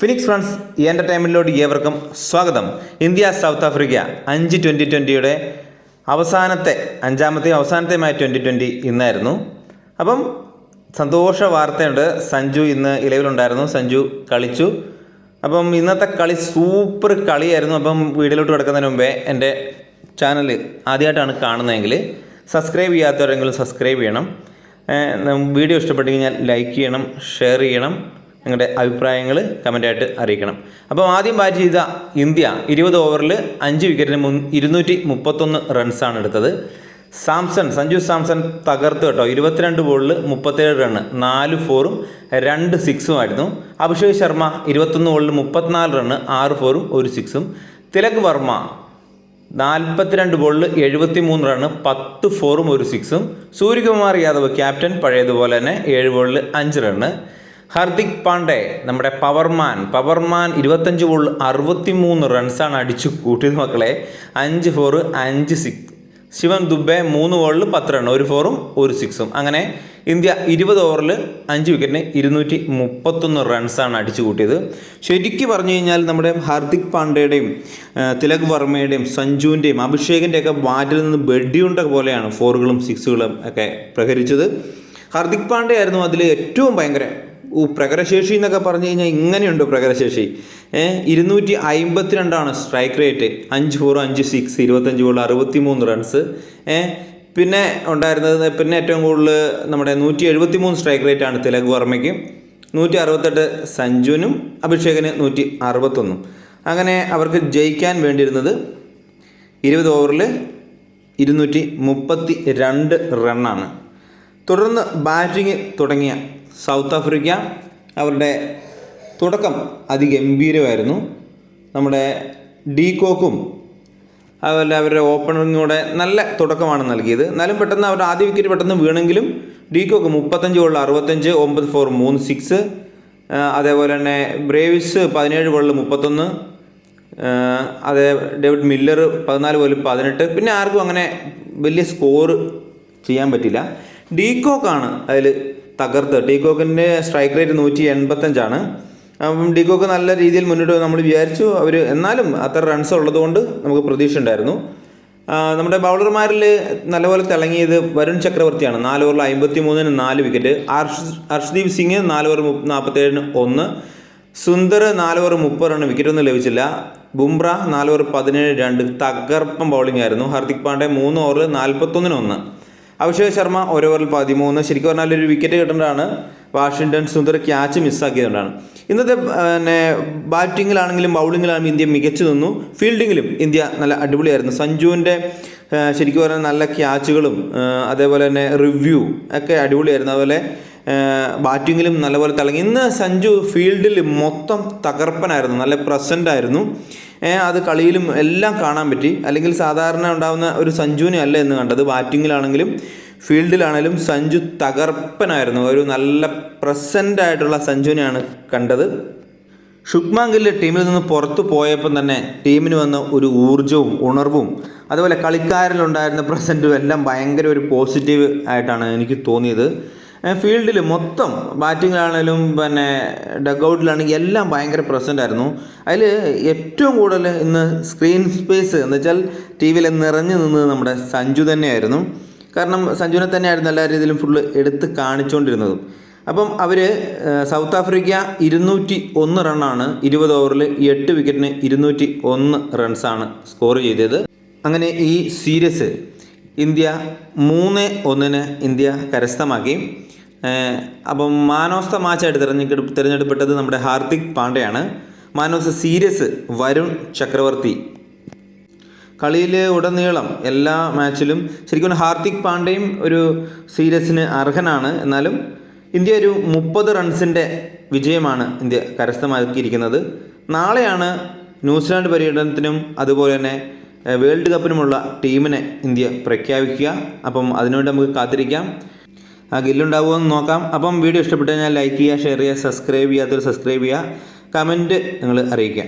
Phoenix friends എന്റർടൈൻമെന്റിലോട്ട് ഏവർക്കും സ്വാഗതം. ഇന്ത്യ സൗത്ത് ആഫ്രിക്ക അഞ്ച് ട്വന്റി ട്വന്റിയുടെ അവസാനത്തെ അഞ്ചാമത്തെയും അവസാനത്തെയുമായ ട്വന്റി ട്വന്റി ഇന്നായിരുന്നു. അപ്പം സന്തോഷ വാർത്തയുണ്ട്. സഞ്ജു ഇന്ന് ഇലവിലുണ്ടായിരുന്നു. സഞ്ജു കളിച്ചു. അപ്പം ഇന്നത്തെ കളി സൂപ്പർ കളിയായിരുന്നു. അപ്പം വീഡിയോയിലോട്ട് കിടക്കുന്നതിന് മുമ്പേ എന്റെ ചാനൽ ആദ്യമായിട്ടാണ് കാണുന്നതെങ്കിൽ സബ്സ്ക്രൈബ് ചെയ്യാത്തവരെങ്കിലും സബ്സ്ക്രൈബ് ചെയ്യണം. വീഡിയോ ഇഷ്ടപ്പെട്ടു കഴിഞ്ഞാൽ ലൈക്ക് ചെയ്യണം ഷെയർ ചെയ്യണം. നിങ്ങളുടെ അഭിപ്രായങ്ങൾ കമന്റായിട്ട് അറിയിക്കണം. അപ്പോൾ ആദ്യം ബാറ്റ് ചെയ്ത ഇന്ത്യ ഇരുപത് ഓവറിൽ അഞ്ച് വിക്കറ്റിന് മുൻ ഇരുന്നൂറ്റി മുപ്പത്തൊന്ന് റൺസാണ് എടുത്തത്. സാംസൺ സഞ്ജു സാംസൺ തകർത്ത് കേട്ടോ. ഇരുപത്തിരണ്ട് ബോളിൽ മുപ്പത്തേഴ് റണ്ണ് നാല് ഫോറും രണ്ട് സിക്സും ആയിരുന്നു. അഭിഷേക് ശർമ്മ ഇരുപത്തൊന്ന് ബോളിൽ മുപ്പത്തിനാല് റണ്ണ് ആറ് ഫോറും ഒരു സിക്സും തിലക് വർമ്മ നാൽപ്പത്തിരണ്ട് ബോളിൽ എഴുപത്തി മൂന്ന് റണ്ണ് പത്ത് ഫോറും ഒരു സിക്സും സൂര്യകുമാർ യാദവ് ക്യാപ്റ്റൻ പഴയതുപോലെ തന്നെ ഏഴ് ബോളിൽ അഞ്ച് റണ്ണ് ഹർദിക് പാണ്ഡെ നമ്മുടെ പവർമാൻ. പവർമാൻ ഇരുപത്തഞ്ച് ബോൾ അറുപത്തി മൂന്ന് റൺസാണ് അടിച്ചു കൂട്ടിയത് മക്കളെ. അഞ്ച് ഫോർ അഞ്ച് സിക്സ് ശിവൻ ദുബെ മൂന്ന് ബോളിൽ പത്ത് റൺ ഒരു ഫോറും ഒരു സിക്സും അങ്ങനെ ഇന്ത്യ ഇരുപത് ഓവറിൽ അഞ്ച് വിക്കറ്റിന് ഇരുന്നൂറ്റി മുപ്പത്തൊന്ന് റൺസാണ് അടിച്ചു കൂട്ടിയത്. ശരിക്കും പറഞ്ഞു കഴിഞ്ഞാൽ നമ്മുടെ ഹാർദിക് പാണ്ഡ്യയുടെയും തിലക് വർമ്മയുടെയും സഞ്ജുവിന്റെയും അഭിഷേകിന്റെയൊക്കെ ബാറ്റിൽ നിന്ന് ബെഡിയുണ്ട പോലെയാണ് ഫോറുകളും സിക്സുകളും ഒക്കെ പ്രഹരിച്ചത്. ഹാർദിക് പാണ്ഡ്യ ആയിരുന്നു അതിൽ ഏറ്റവും ഭയങ്കര ഓ പ്രകരശേഷി എന്നൊക്കെ പറഞ്ഞു കഴിഞ്ഞാൽ ഇങ്ങനെയുണ്ട് പ്രകരശേഷി. ഏഹ് ഇരുന്നൂറ്റി അമ്പത്തിരണ്ടാണ് സ്ട്രൈക്ക് റേറ്റ് അഞ്ച് ഫോർ അഞ്ച് സിക്സ് ഇരുപത്തഞ്ച് ബോൾ അറുപത്തി മൂന്ന് റൺസ് ഏഹ് പിന്നെ ഉണ്ടായിരുന്നത് പിന്നെ ഏറ്റവും കൂടുതൽ നമ്മുടെ നൂറ്റി എഴുപത്തി മൂന്ന് സ്ട്രൈക്ക് റേറ്റ് ആണ് തിലക് വർമ്മയ്ക്ക്. നൂറ്റി അറുപത്തെട്ട് സഞ്ജുവിനും അഭിഷേകിന് നൂറ്റി അറുപത്തൊന്നും. അങ്ങനെ അവർക്ക് ജയിക്കാൻ വേണ്ടിയിരുന്നത് ഇരുപത് ഓവറിൽ ഇരുന്നൂറ്റി മുപ്പത്തി രണ്ട് റണ്ണാണ് തുടർന്ന് ബാറ്റിംഗ് തുടങ്ങിയ സൗത്ത് ആഫ്രിക്ക അവരുടെ തുടക്കം അതിഗംഭീരമായിരുന്നു. നമ്മുടെ ഡീകോക്കും അതുപോലെ അവരുടെ ഓപ്പണറിങ്ങൂടെ നല്ല തുടക്കമാണ് നൽകിയത്. എന്നാലും പെട്ടെന്ന് അവരുടെ ആദ്യ വിക്കറ്റ് പെട്ടെന്ന് വീണെങ്കിലും ഡീകോക്ക് മുപ്പത്തഞ്ച് ബോളിൽ അറുപത്തഞ്ച് ഒമ്പത് ഫോർ മൂന്ന് സിക്സ് അതേപോലെ തന്നെ ബ്രേവിസ് പതിനേഴ് ബോളിൽ മുപ്പത്തൊന്ന് അതേ ഡേവിഡ് മില്ലർ പതിനാല് പോലും പതിനെട്ട്. പിന്നെ ആർക്കും അങ്ങനെ വലിയ സ്കോർ ചെയ്യാൻ പറ്റില്ല. ഡീകോക്കാണ് അതിൽ തകർത്ത്. ഡീകോക്കിന്റെ സ്ട്രൈക്ക് റേറ്റ് നൂറ്റി എൺപത്തഞ്ചാണ്. ഡീകോക്ക് നല്ല രീതിയിൽ മുന്നോട്ട് നമ്മൾ വിചാരിച്ചു. അവർ എന്നാലും അത്ര റൺസ് ഉള്ളതുകൊണ്ട് നമുക്ക് പ്രതീക്ഷ ഉണ്ടായിരുന്നു. നമ്മുടെ ബൗളർമാരിൽ നല്ലപോലെ തിളങ്ങിയത് വരുൺ ചക്രവർത്തിയാണ്. നാല് ഓവറിൽ അമ്പത്തി മൂന്നിന് നാല് വിക്കറ്റ് അർഷ് ഹർഷ്ദീപ് സിംഗ് നാല് ഓവർ നാൽപ്പത്തേഴിന് ഒന്ന്. സുന്ദർ നാല് ഓവർ മുപ്പത് റൺ വിക്കറ്റൊന്നും ലഭിച്ചില്ല. ബുംറ നാല് ഓവർ പതിനേഴ് രണ്ട്. തകർപ്പം ബൗളിംഗ് ആയിരുന്നു. ഹർദിക് പാണ്ഡെ മൂന്ന് ഓവറിൽ നാൽപ്പത്തൊന്നിന് ഒന്ന്. അഭിഷേക് ശർമ്മ ഒരു ഓവറിൽ പതിമൂന്ന്. ശരിക്കും പറഞ്ഞാൽ ഒരു വിക്കറ്റ് കിട്ടേണ്ടതാണ്. വാഷിങ്ടൺ സുന്ദർ ക്യാച്ച് മിസ്സാക്കിയതുകൊണ്ടാണ് ഇന്നത്തെ പിന്നെ ബാറ്റിങ്ങിലാണെങ്കിലും ബൗളിങ്ങിലാണെങ്കിലും ഇന്ത്യ മികച്ചു നിന്നു. ഫീൽഡിങ്ങിലും ഇന്ത്യ നല്ല അടിപൊളിയായിരുന്നു. സഞ്ജുവിന്റെ ശരിക്കും പറഞ്ഞാൽ നല്ല ക്യാച്ചുകളും അതേപോലെ തന്നെ റിവ്യൂ ഒക്കെ അടിപൊളിയായിരുന്നു. അതുപോലെ ബാറ്റിങ്ങിലും നല്ലപോലെ തിളങ്ങി. ഇന്ന് സഞ്ജു ഫീൽഡിൽ മൊത്തം തകർപ്പനായിരുന്നു. നല്ല പ്രസന്റ് ആയിരുന്നു. അത് കളിയിലും എല്ലാം കാണാൻ പറ്റി. അല്ലെങ്കിൽ സാധാരണ ഉണ്ടാകുന്ന ഒരു സഞ്ജുവിനെ അല്ല എന്ന് കണ്ടത്. ബാറ്റിങ്ങിലാണെങ്കിലും ഫീൽഡിലാണെങ്കിലും സഞ്ജു തകർപ്പനായിരുന്നു. ഒരു നല്ല പ്രസന്റ് ആയിട്ടുള്ള സഞ്ജുവിനെയാണ് കണ്ടത്. ശുഭ്മാൻ ടീമിൽ നിന്ന് പുറത്തു പോയപ്പം തന്നെ ടീമിന് വന്ന ഒരു ഊർജവും ഉണർവും അതുപോലെ കളിക്കാരിലുണ്ടായിരുന്ന പ്രസന്റും എല്ലാം ഭയങ്കര ഒരു പോസിറ്റീവ് ആയിട്ടാണ് എനിക്ക് തോന്നിയത്. ഫീൽഡിൽ മൊത്തം ബാറ്റിങ്ങിലാണെങ്കിലും പിന്നെ ഡഗൗട്ടിലാണെങ്കിലും എല്ലാം ഭയങ്കര പ്രസന്റ് ആയിരുന്നു. അതിൽ ഏറ്റവും കൂടുതൽ ഇന്ന് സ്ക്രീൻ സ്പേസ് എന്ന് വെച്ചാൽ ടി വിയിൽ നിറഞ്ഞു നിന്നത് നമ്മുടെ സഞ്ജു തന്നെയായിരുന്നു. കാരണം സഞ്ജുവിനെ തന്നെയായിരുന്നു എല്ലാ രീതിയിലും ഫുള്ള് എടുത്ത് കാണിച്ചുകൊണ്ടിരുന്നത്. അപ്പം അവർ സൗത്ത് ആഫ്രിക്ക ഇരുന്നൂറ്റി ഒന്ന് റണ്ണാണ് ഇരുപത് ഓവറിൽ എട്ട് വിക്കറ്റിന് ഇരുന്നൂറ്റി ഒന്ന് റൺസാണ് സ്കോർ ചെയ്തത്. അങ്ങനെ ഈ സീരീസ് ഇന്ത്യ മൂന്ന് ഒന്നിന് ഇന്ത്യ കരസ്ഥമാക്കി. അപ്പം മാൻ ഓഫ് ദ മാച്ചായിട്ട് തിരഞ്ഞെടുപ്പ് തിരഞ്ഞെടുപ്പെട്ടത് നമ്മുടെ Hardik പാണ്ഡെയാണ്. Man of the series Varun Chakravarthy. കളിയിൽ ഉടനീളം എല്ലാ മാച്ചിലും ശരിക്കും ഹാർദിക് പാണ്ഡ്യയും ഒരു സീരീസിന് അർഹനാണ്. എന്നാലും ഇന്ത്യ ഒരു മുപ്പത് റൺസിന്റെ വിജയമാണ് ഇന്ത്യ കരസ്ഥമാക്കിയിരിക്കുന്നത്. നാളെയാണ് ന്യൂസിലാൻഡ് പര്യടനത്തിനും അതുപോലെ തന്നെ വേൾഡ് കപ്പിനുമുള്ള ടീമിനെ ഇന്ത്യ പ്രഖ്യാപിക്കുക. അപ്പം അതിനുവേണ്ടി നമുക്ക് കാത്തിരിക്കാം. ആ ഗില്ലുണ്ടാവുമോ എന്ന് നോക്കാം. അപ്പം വീഡിയോ ഇഷ്ടപ്പെട്ടു കഴിഞ്ഞാൽ ലൈക്ക് ചെയ്യുക ഷെയർ ചെയ്യുക സബ്സ്ക്രൈബ് ചെയ്യാത്തവർ സബ്സ്ക്രൈബ് ചെയ്യുക. കമന്റ് നിങ്ങൾ അറിയിക്കുക.